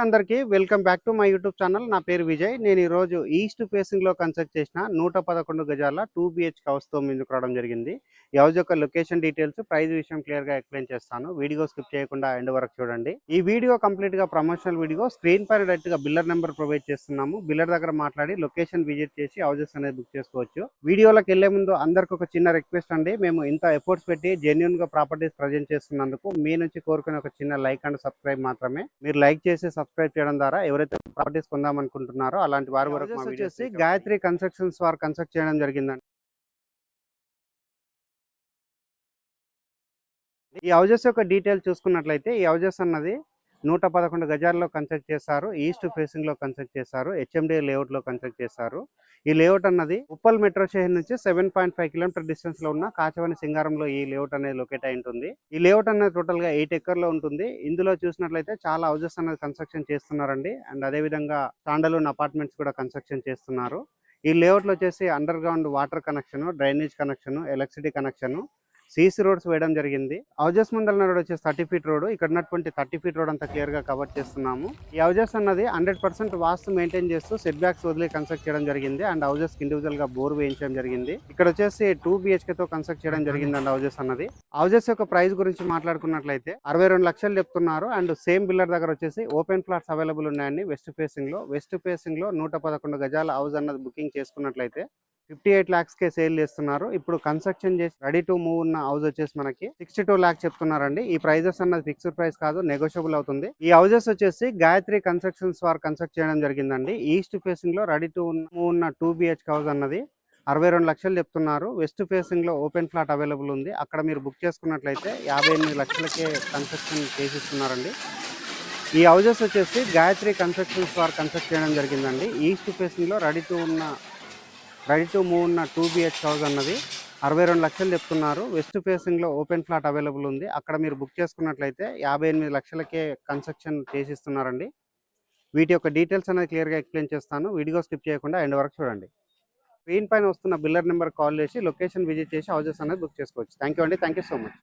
అందరికీ. Welcome back to my YouTube channel. నా పేరు విజయ్. నేను ఈరోజు రోజు ఈస్ట్ ఫేసింగ్లో కన్స్ట్రక్ట్ చేసిన నూట పదకొండు గజాల టూ బిహెచ్కి హౌస్తో ముందుకు రావడం జరిగింది. ఈ హౌస్ యొక్క లొకేషన్ డీటెయిల్స్ ప్రైస్ విషయం క్లియర్గా ఎక్స్ప్లెయిన్ చేస్తాను. వీడియో స్కిప్ చేయకుండా ఎండ్ వరకు చూడండి. ఈ వీడియో కంప్లీట్గా ప్రమోషనల్ వీడియో స్క్రీన్ పైన డైరెక్ట్గా బిల్లర్ నెంబర్ ప్రొవైడ్ చేస్తున్నాము. బిల్లర్ దగ్గర మాట్లాడి లొకేషన్ విజిట్ చేసి హౌజెస్ అనేది బుక్ చేసుకోవచ్చు. వీడియోలోకి వెళ్ళే ముందు అందరికి ఒక చిన్న రిక్వెస్ట్ అండి. మేము ఇంత ఎఫర్ట్స్ పెట్టి జెన్యున్గా ప్రాపర్టీస్ ప్రజెంట్ చేస్తున్నందుకు మీ నుంచి కోరుకునే ఒక చిన్న లైక్ అండ్ సబ్స్క్రైబ్ మాత్రమే. మీరు లైక్ చేసే సబ్స్క్రైబ్ చేయడం ద్వారా ఎవరైతే ప్రాపర్టీస్ కొందామనుకుంటున్నారో అలాంటి వారి వరకు వచ్చేసి గాయత్రి కన్స్ట్రక్షన్స్ వారు కన్స్ట్రక్ట్ చేయడం జరిగిందండి. ఈ హౌజెస్ యొక్క డీటెయిల్ చూసుకున్నట్లయితే ఈ హౌజెస్ అన్నది నూట పదకొండు గజాల్లో కన్స్ట్రక్ట్ చేశారు ఈస్ట్ ఫేసింగ్లో కన్స్ట్రక్ట్ చేశారు హెచ్ఎండి లేఅవుట్లో కన్స్ట్రక్ట్ చేశారు. ఈ లేఅవుట్ అన్నది ఉప్పల్ మెట్రో స్టేషన్ నుంచి సెవెన్ పాయింట్ ఫైవ్ కిలోమీటర్ డిస్టెన్స్లో ఉన్న కాచవని సింగారంలో ఈ లేఅవుట్ అనేది లొకేట్ అయి ఉంటుంది. ఈ లేఅవుట్ అనేది టోటల్గా ఎయిట్ ఎక్కర్లో లో ఉంటుంది. ఇందులో చూసినట్లయితే చాలా హౌజెస్ అనేది కన్స్ట్రక్షన్ చేస్తున్నారండి. అండ్ అదే విధంగా అపార్ట్మెంట్స్ కూడా కన్స్ట్రక్షన్ చేస్తున్నారు. ఈ లేఅవుట్లో వచ్చేసి underground water connection drainage connection electricity connection CC roads వేయడం జరిగింది. హౌజెస్ ముందల రోడ్ వచ్చేసి థర్టీ ఫీట్ రోడ్ ఇక్కడ ఉన్నటువంటి థర్టీ ఫీట్ రోడ్ అంతా క్లియర్గా కవర్ చేస్తున్నాము. ఈ హౌజెస్ అన్నది హండ్రెడ్ పర్సెంట్ వాస్తు మెయింటైన్ చేస్తూ సెట్ బ్యాక్స్ వదిలి కన్స్ట్రక్ట్ చేయడం జరిగింది. అండ్ హౌజెస్ ఇండివిజువల్గా బోర్ వేయించడం జరిగింది. ఇక్కడ వచ్చేసి టూ బిహెచ్కే తో కన్స్ట్రక్ట్ చేయడం జరిగింది అండ్ హౌజెస్ అన్నది. హౌజెస్ యొక్క ప్రైస్ గురించి మాట్లాడుకున్నట్లయితే అరవై రెండు లక్షలు చెప్తున్నారు. అండ్ సేమ్ బిల్లర్ దగ్గర వచ్చేసి ఓపెన్ ఫ్లాట్స్ అవైలబుల్ ఉన్నాయండి వెస్ట్ ఫేసింగ్లో వెస్ట్ ఫేసింగ్లో నూట పదకొండు గజాల హౌస్ అన్నది బుకింగ్ చేసుకున్నట్లయితే ఫిఫ్టీ ఎయిట్ ల్యాక్స్ కే సేల్ చేస్తున్నారు. ఇప్పుడు కన్స్ట్రక్షన్ చేసి రెడీ టు మూవ్ ఉన్న హౌస్ వచ్చేసి మనకి సిక్స్టీ టూ ల్యాక్స్ చెప్తున్నారండి. ఈ ప్రైజెస్ అన్నది ఫిక్స్డ్ ప్రైస్ కాదు నెగోషియబుల్ అవుతుంది. ఈ హౌజెస్ వచ్చేసి గాయత్రి కన్స్ట్రక్షన్స్ వారు కన్స్ట్రక్ట్ చేయడం జరిగిందండి. ఈస్ట్ ఫేసింగ్లో రెడీ టు మూవ్ ఉన్న టూ బిహెచ్ హౌస్ అన్నది అరవై రెండు లక్షలు చెప్తున్నారు. వెస్ట్ ఫేసింగ్లో ఓపెన్ ఫ్లాట్ అవైలబుల్ ఉంది. అక్కడ మీరు బుక్ చేసుకున్నట్లయితే యాభై ఎనిమిది లక్షలకే కన్స్ట్రక్షన్ చేసిస్తున్నారండి. ఈ హౌజెస్ వచ్చేసి గాయత్రి కన్స్ట్రక్షన్స్ వారు కన్స్ట్రక్ట్ చేయడం జరిగిందండి. ఈస్ట్ ఫేసింగ్లో రెడీ టు ఉన్న రెడీ టు మూవ్ ఉన్న టూ బిహెచ్ హౌస్ అన్నది అరవై రెండు లక్షలు చెప్తున్నారు. వెస్ట్ ఫేసింగ్లో ఓపెన్ ఫ్లాట్ అవైలబుల్ ఉంది. అక్కడ మీరు బుక్ చేసుకున్నట్లయితే యాభై ఎనిమిది లక్షలకే కన్స్ట్రక్షన్ చేసిస్తున్నారండి. వీటి యొక్క డీటెయిల్స్ అనేది క్లియర్గా ఎక్స్ప్లెయిన్ చేస్తాను. వీడియో స్కిప్ చేయకుండా ఎండ్ వరకు చూడండి. స్క్రీన్ పైన వస్తున్న బిల్లర్ నెంబర్ కాల్ చేసి లొకేషన్ విజిట్ చేసి హౌజెస్ అనేది బుక్ చేసుకోవచ్చు. థ్యాంక్ యూ అండి. Thank you so much.